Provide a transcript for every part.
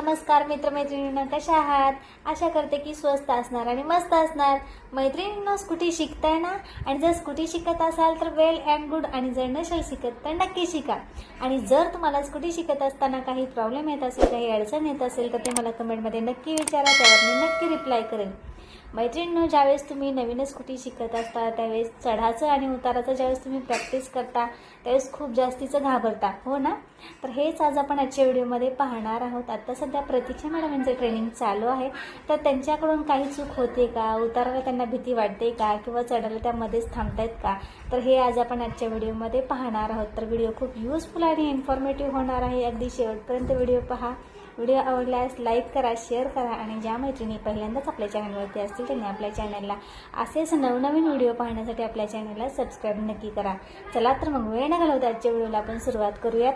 नमस्कार मित्रमैत्रिणींना कशा आहात? आशा करते की स्वस्त असणार आणि मस्त असणार. मैत्रिणींना स्कूटी शिकताय ना? आणि जर स्कूटी शिकत असाल तर वेल अँड गुड आणि जर नसेल शिकत तर नक्की शिका. आणि जर तुम्हाला स्कूटी शिकत असताना काही प्रॉब्लेम येत असेल काही अडचण येत असेल तर ते मला कमेंटमध्ये नक्की विचारा त्यावर मी नक्की रिप्लाय करेन. मैत्रिणींनो ज्यावेळेस तुम्ही नवीनच स्कूटी शिकत असता त्यावेळेस चढाचं आणि उताराचं ज्यावेळेस तुम्ही प्रॅक्टिस करता त्यावेळेस खूप जास्तीचं घाबरता हो ना? तर हेच आज आपण आजच्या व्हिडिओमध्ये पाहणार आहोत. आत्ता सध्या प्रतीक्षा मॅडम यांचं ट्रेनिंग चालू आहे. तर त्यांच्याकडून काही चूक होते का? उताराला त्यांना भीती वाटते का? किंवा चढायला त्यामध्येच थांबतायत का? तर हे आज आपण आजच्या व्हिडिओमध्ये पाहणार आहोत. तर व्हिडिओ खूप युजफुल आणि इन्फॉर्मेटिव्ह होणार आहे. अगदी शेवटपर्यंत व्हिडिओ पहा. व्हिडिओ आवडल्यास लाईक करा शेअर करा आणि ज्या मैत्रिणी पहिल्यांदाच आपल्या चॅनलवरती असतील त्यांनी आपल्या चॅनलला असेच नवनवीन व्हिडिओ पाहण्यासाठी आपल्या चॅनलला सबस्क्राईब नक्की करा. चला तर मग वेळ न घालवता आजच्या व्हिडिओला आपण सुरुवात करूयात.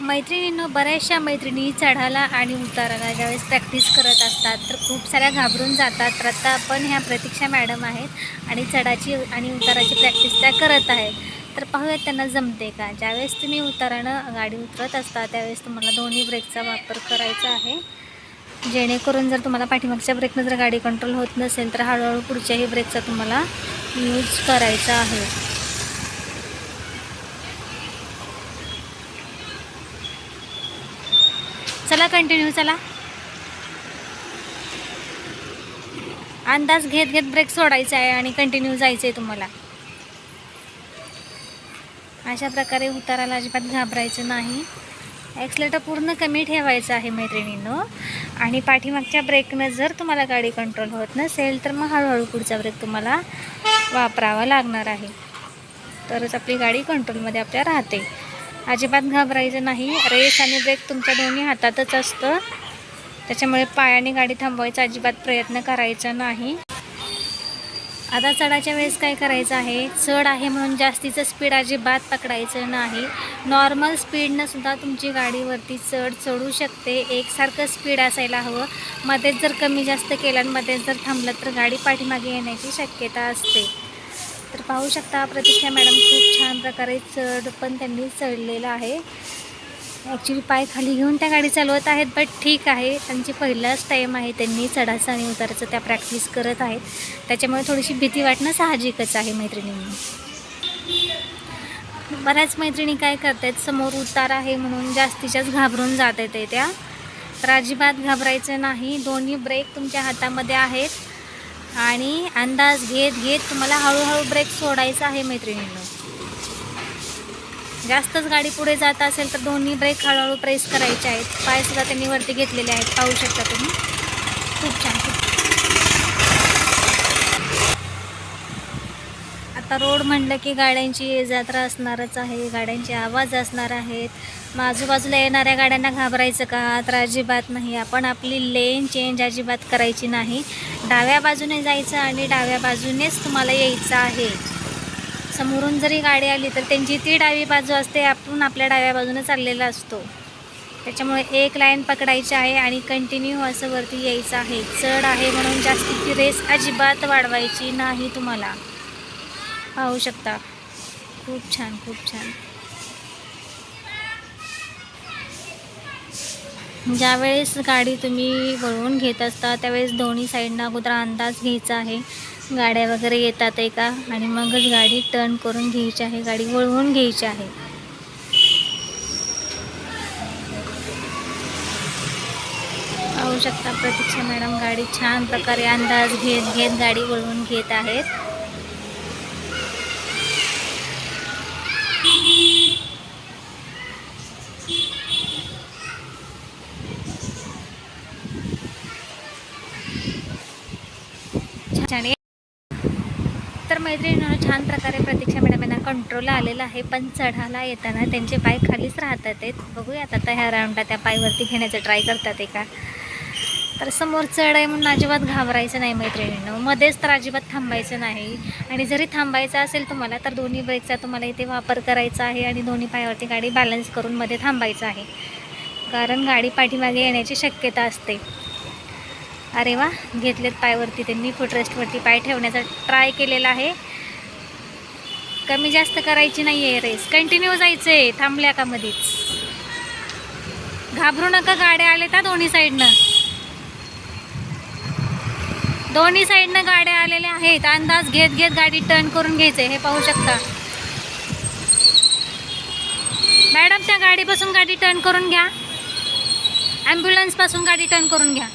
मैत्रिणींनो बऱ्याचशा मैत्रिणी चढायला आणि उताराला ज्यावेळेस प्रॅक्टिस करत असतात तर खूप साऱ्या घाबरून जातात. तर आता आपण ह्या प्रतीक्षा मॅडम आहेत आणि चढाची आणि उताराची प्रॅक्टिस त्या करत आहेत. तर पाहूयात त्यांना जमते का. ज्यावेळेस तुम्ही उतारानं गाडी उतरत असता त्यावेळेस तुम्हाला दोन्ही ब्रेकचा वापर करायचा आहे. जेणेकरून जर तुम्हाला पाठीमागच्या ब्रेकनं जर गाडी कंट्रोल होत नसेल तर हळूहळू पुढच्याही ब्रेकचा तुम्हाला यूज करायचा आहे. चला कंटिन्यू चला. अंदाज घेत घेत ब्रेक सोडायचा आहे आणि कंटिन्यू जायचं आहे तुम्हाला. अशा प्रकारे उताराला अजिबात घाबरायचं नाही. ॲक्सलेटर पूर्ण कमी ठेवायचं आहे मैत्रिणींनो. आणि पाठीमागच्या ब्रेकनं जर तुम्हाला गाडी कंट्रोल होत नसेल तर मग हळूहळू पुढचा ब्रेक तुम्हाला वापरावा लागणार आहे. तरच आपली गाडी कंट्रोलमध्ये आपल्या राहते. अजिबात घाबरायचं नाही. रेस आणि ब्रेक तुमच्या दोन्ही हातातच असतं. त्याच्यामुळे पायाने गाडी थांबवायचा अजिबात प्रयत्न करायचा नाही. आता चढाच्या वेळेस काय करायचं आहे? चढ आहे म्हणून जास्तीचं स्पीड अजिबात पकडायचं नाही. नॉर्मल स्पीडनं सुद्धा तुमची गाडीवरती चढ चढू शकते. एकसारखं स्पीड असायला हवं. मध्येच जर कमी जास्त केलं आणि मध्येच जर थांबलं तर गाडी पाठीमागे येण्याची शक्यता असते. तर पाहू शकता प्रतीक्षा मॅडम खूप छान प्रकारे चढ पण त्यांनी चढलेलं आहे. ॲक्च्युली पाय खाली घेऊन त्या गाडी चालवत आहेत बट ठीक आहे. त्यांची पहिलाच टाईम आहे. त्यांनी चढाचं आणि उतारायचं त्या प्रॅक्टिस करत आहेत. त्याच्यामुळे थोडीशी भीती वाटणं साहजिकच आहे मैत्रिणींनी. बऱ्याच मैत्रिणी काय करतात समोर उतार आहे म्हणून जास्तीच्याच घाबरून जात आहेत त्या. तर अजिबात घाबरायचं नाही. दोन्ही ब्रेक तुमच्या हातामध्ये आहेत. आणि अंदाज घेत घेत तुम्हाला हळूहळू ब्रेक सोडायचा आहे मैत्रिणींनो. जास्तच गाडी पुढे जात असेल तर दोन्ही ब्रेक हळूहळू प्रेस करायचे आहेत. पायसुद्धा त्यांनी वरती घेतलेले आहेत. पाहू शकता तुम्ही. खूप छान आता रोड म्हणलं की गाड्यांची ये जात्रा असणारच आहे. गाड्यांचे आवाज असणार आहेत. मग आजूबाजूला येणाऱ्या गाड्यांना घाबरायचं का? तर अजिबात नाही. आपण आपली लेन चेंज अजिबात करायची नाही. डाव्या बाजूने जायचं आणि डाव्या बाजूनेच तुम्हाला यायचं आहे. समोरून जरी गाडी आली तर त्यांची ती डावी बाजू असते आपण आपल्या डाव्या बाजूने चाललेला असतो. त्याच्यामुळे एक लाईन पकडायची आहे आणि कंटिन्यू असं वरती यायचं आहे. चढ आहे म्हणून जास्तीची रेस अजिबात वाढवायची नाही तुम्हाला. पाहू शकता. खूप छान खूप छान. ज्यावेळेस गाडी तुम्ही वळवून घेत असता त्यावेळेस दोन्ही साईडनं अगोदर अंदाज घ्यायचा आहे. गाड्या वगैरे येतात आहे का? आणि मगच गाडी टर्न करून घ्यायची आहे गाडी वळवून घ्यायची आहे. पाहू शकता प्रतीक्षा मॅडम गाडी छान प्रकारे अंदाज घेत घेत गाडी वळवून घेत आहेत. छान तर मैत्रिणीनं छान प्रकारे प्रतीक्षा मॅडम यांना कंट्रोल आलेला आहे. पण चढायला येताना त्यांचे पाय खालीच राहतात आहेत. बघूयात आता ह्या राऊंडला त्या पायवरती घेण्याचं ट्राय करतात आहे का तर समोर चढ आहे म्हणून अजिबात घाबरायचं नाही मैत्रिणींनो. मध्येच तर अजिबात थांबायचं नाही. आणि जरी थांबायचं असेल तुम्हाला तर दोन्ही ब्रेकचा तुम्हाला इथे वापर करायचा आहे आणि दोन्ही पायावरती गाडी बॅलन्स करून मध्ये थांबायचं आहे. कारण गाडी पाठीमागे येण्याची शक्यता असते. अरे वा घेतलेत पायवरती त्यांनी फुटरेस्टवरती पाय ठेवण्याचा ट्राय केलेला आहे. कमी जास्त करायची नाही आहे रेस कंटिन्यू जायचं आहे थांबल्या का मध्येच घाबरू नका गाड्या आले त्या दोन्ही साईडनं दोन्ही साईडनं गाड्या आलेल्या आहेत. अंदाज घेत घेत गाडी टर्न करून घ्यायचे हे पाहू शकता. मॅडम त्या गाडीपासून गाडी टर्न करून घ्या. ॲम्ब्युलन्सपासून गाडी टर्न करून घ्या.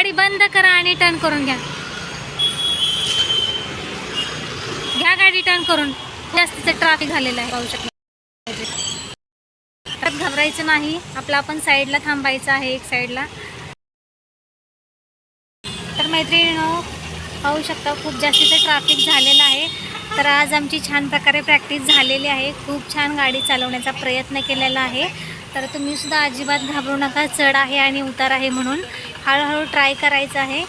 गाडी बंद करा आणि टर्न करून घ्या. घ्या गाडी टर्न करून. जास्तीचं ट्रॅफिक झालेलं आहे. पाहू शकता. घाबरायचं नाही. आपलं आपण साईडला थांबायचं आहे एक साईडला तर मैत्रिणीनो पाहू शकता खूप जास्तीचं ट्रॅफिक झालेलं आहे. तर आज आमची छान प्रकारे प्रॅक्टिस झालेली आहे. खूप छान गाडी चालवण्याचा प्रयत्न केलेला आहे. तर तुम्हीसुद्धा अजिबात घाबरू नका. चढ आहे आणि उतार आहे म्हणून. हळूहळू ट्राय करायचं आहे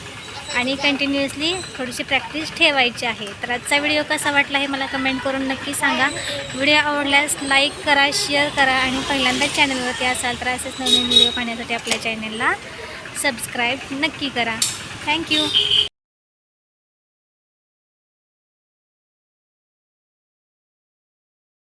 आणि कंटिन्युअसली थोडीशी प्रॅक्टिस ठेवायची आहे. तर आजचा व्हिडिओ कसा वाटला हे मला कमेंट करून नक्की सांगा. व्हिडिओ आवडल्यास लाईक करा शेअर करा आणि पहिल्यांदा चॅनलवरती असाल तर असेच नवीन व्हिडिओ पाहण्यासाठी आपल्या चॅनलला सबस्क्राईब नक्की करा. थँक्यू.